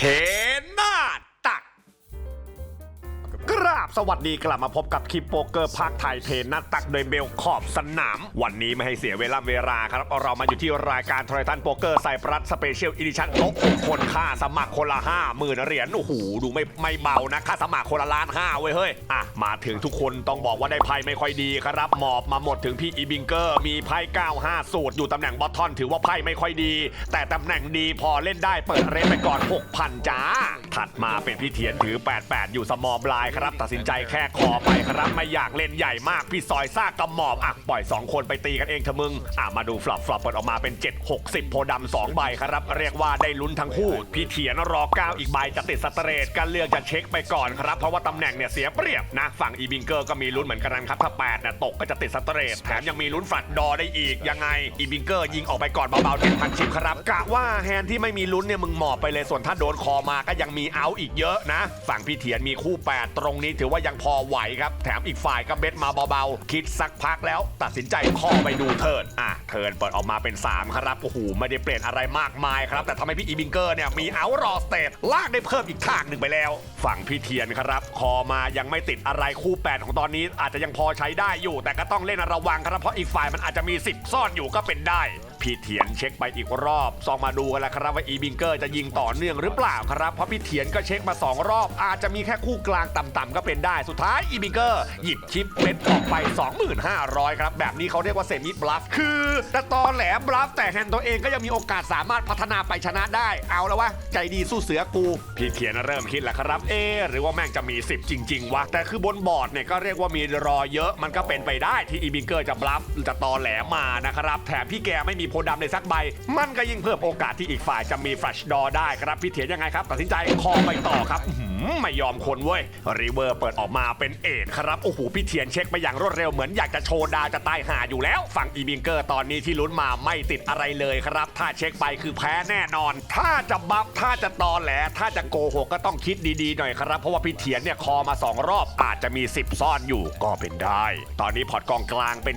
เราบสวัสดีกลับมาพบกับคลิปโป๊กเกอร์ภาคไทยเทนนัดตักโดยเบลขอบสนาม วันนี้ไม่ให้เสียเวลาเวลาครับ เรามาอยู่ที่รายการทรทันโป๊กเกอร์ไซปรัสสเปเชียลอีดิชั่นโต๊ะคนค่าสมัครคนละห้าหมื่นเหรียญโอ้โหดูไม่ไม่เบานะค่าสมัครคนละล้านห้าเว้ยเฮ้ยอะมาถึงทุกคนต้องบอกว่าได้ไพ่ไม่ค่อยดีครับหมอบมาหมดถึงพี่อีบิงเกอร์มีไพ่95 สูตรอยู่ตำแหน่งบอททอนถือว่าไพ่ไม่ค่อยดี แต่ตำแหน่งดีพอเล่นได้เปิดเรนไปก่อน6,000จ้าถัดมาเป็นพี่เทียนถือ 88 อยู่สมอบลายครับตัสินใจแค่คอไปครับไม่อยากเล่นใหญ่มาก พี่ซอยซากกระหมอบอะปล่อย 2 คนไปตีกันเองเถอะมึง อะมาดูฟลอปฟลอปเปิดออกมาเป็น 7 60 โพดำ2ใบครับ เรียกว่าได้ลุ้นทั้งคู่ พี่เทียนรอ9อีกใบจะติดสเตรทก็เลือกจะเช็คไปก่อนครับ เพราะว่าตำแหน่งเนี่ยเสียเปรียบนะ ฝั่งอีบิงเกอร์ก็มีลุ้นเหมือนกันครับถ้า8เนี่ยตกก็จะติดสเตรทแถมยังมีลุ้นฟลัดดอได้อีกยังไงอีบิงเกอร์ยิงออกไปก่อนเบาๆ7,000ชิปครับกะว่าแฮนที่ไม่มีลุ้นเนี่ยมึงหมอบไปเลยส่วนถ้าโดนคอมาก็ยังมีเอาอีกเยอะนะ ฝั่งพี่เทียนมีคู่ 8 ตรงนี้ถือว่ายังพอไหวครับ แถมอีกฝ่ายก็เบ็ดมาเบาๆ คิดสักพักแล้ว ตัดสินใจคอไปดูเทิร์นอะเทิร์นเปิดออกมาเป็น 3 ครับโอ้โหไม่ได้เปลี่ยนอะไรมากมายครับ แต่ทำให้พี่อีบิงเกอร์เนี่ยมีเอารอสเตตลากได้เพิ่มอีกทางหนึ่งไปแล้ว ฝั่งพี่เทียนครับ คอมายังไม่ติดอะไรคู่8ของตอนนี้อาจจะยังพอใช้ได้อยู่ แต่ก็ต้องเล่นระวังครับเพราะอีกฝ่ายมันอาจจะมี10ซ่อนอยู่ก็เป็นได้ พี่เทียนเช็คไปอีกรอบซองมาดูกันแล้วครับว่าอีบิงเกอร์จะยิงต่อเนื่องหรือเปล่าครับ เพราะพี่เทียนก็เช็คมา 2 รอบ อาจจะมีแค่คู่กลางต่ำๆก็เป็นได้สุดท้ายอีบิงเกอร์หยิบชิปเม็ดออกไป 25,500 ครับ แบบนี้เขาเรียกว่าเซมิบลัฟคือแต่ตอนแหลบลัฟแต่แฮนตัวเองก็ยังมีโอกาสสามารถพัฒนาไปชนะได้ เอาแล้ววะใจดีสู้เสือกู พี่เทียนเริ่มคิดแล้วครับเอหรือว่าแม่งจะมี 10 จริงๆวะแต่คือบนบอร์ดเนี่ยก็เรียกว่ามีรอเยอะมันก็เป็นไปได้ที่อีบิงเกอร์จะบลัฟจะตอแหลมานะครับแถมพี่แกไม่มีโพดำเลยสักใบ มันก็ยิ่งเพิ่มโอกาสที่อีกฝ่ายจะมีแฟลชดอได้ครับพี่เทียนยังไงครับตัดสินใจคอไปต่อครับหือไม่ยอมคนเว้ยรีเวอร์เปิดออกมาเป็นเอ็ดครับโอ้โหพี่เทียนเช็คไปอย่างรวดเร็วเหมือนอยากจะโชว์ดาจะตายหาอยู่แล้ว ฝั่งอีบิงเกอร์ตอนนี้ที่ลุ้นมาไม่ติดอะไรเลยครับ ถ้าเช็คไปคือแพ้แน่นอน ถ้าจะบัฟถ้าจะตอแหล ถ้าจะโกหกก็ต้องคิดดีๆหน่อยครับ เพราะว่าพี่เทียนเนี่ยคอมา 2 รอบอาจจะมี 10 ซ่อนอยู่ก็เป็นได้ ตอนนี้พอร์ตกองกลางเป็น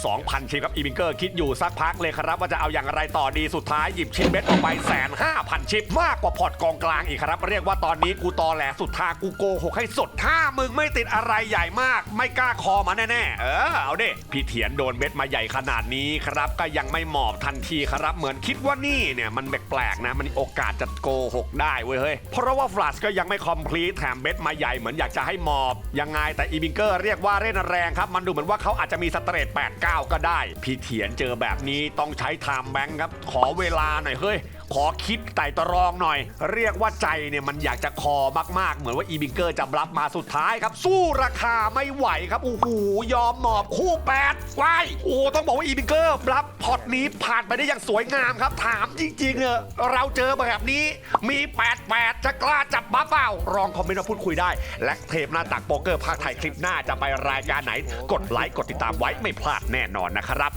72,000ชิปครับอีบิงเกอร์คิดอยู่สักพักเลยครับว่าจะเอาอย่างไรต่อดีสุดท้ายหยิบชิปเบ็ดออกไปแสนห้าพันชิปมากกว่าพอร์ตกองกลางอีกครับ เรียกว่าตอนนี้กูตอแหลสุดทางกูโกหกให้สุดถ้ามึงไม่ติดอะไรใหญ่มาก ไม่กล้าคอมาแน่ๆเออเอาดิพี่เถียนโดนเบ็ดมาใหญ่ขนาดนี้ครับ ก็ยังไม่หมอบทันทีครับเหมือนคิดว่านี่เนี่ยมันแปลกๆนะมันโอกาสจะโกหกได้เว้ยเฮ้ยเพราะว่าฟลัชก็ยังไม่คอมพลีทแถมเบ็ดมาใหญ่เหมือนอยากจะให้หมอบยังไงแต่อีบิงเกอร์เรียกว่าเล่นแรงครับมันดูเหมือนว่าเขาอาจจะมีสเตรท8 9 ก็ได้ พี่เถียนเจอแบบนี้ต้องช้ไทม์แบงค์ครับ ขอเวลาหน่อยเฮ้ย ขอคิดไต่ตรองหน่อย เรียกว่าใจเนี่ยมันอยากจะคอมากๆ เหมือนว่าอีบิงเกอร์จะบลับมาสุดท้ายครับ สู้ราคาไม่ไหวครับโอ้โหยอมหมอบคู่แปดว้ายโอ้ต้องบอกว่าอีบิงเกอร์บลับพอตนี้ผ่านไปได้อย่างสวยงามครับ ถามจริงๆเออเราเจอแบบนี้มี88จะกล้าจับบ้าเปล่าลองคอมเมนต์มาพูดคุยได้ และเทปหน้าตักโป๊กเกอร์ภาคไทยคลิปหน้าจะไปรายการไหน กดไลค์กดติดตามไว้ไม่พลาดแน่นอนนะครับ